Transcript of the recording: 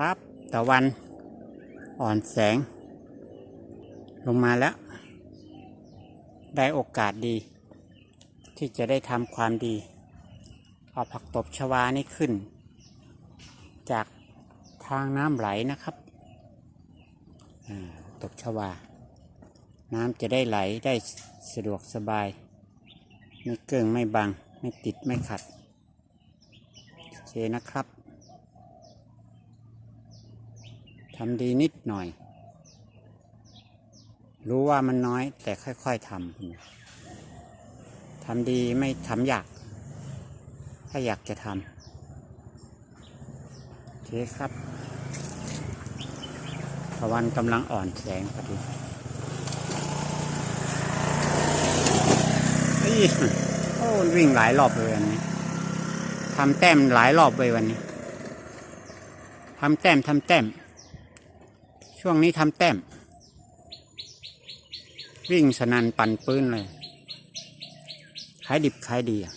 ครับตะวันอ่อนแสง ลงมาแล้ว ได้โอกาสดี ที่จะได้ทำความดี เอาผักตบชวานี่ขึ้น จากทางน้ำไหลนะครับตบชวา น้ำจะได้ไหลได้สะดวกสบาย ไม่เกิงไม่บัง ไม่ติดไม่ขัด โอเคนะครับ ทำดีนิดหน่อย รู้ว่ามันน้อย แต่ค่อย ๆทำทำดีไม่ทำอยาก ถ้าอยากจะทำโอเคครับตะวันกำลังอ่อนแสงพอดีโอ้วิ่งหลายรอบเลยวันนี้ทำแต้มหลายรอบเลยวันนี้ทำแต้มทำแต้ม ช่วงนี้ทำแต้ม วิ่งสนันปั่นปื้นเลย ขายดิบขายดีอะ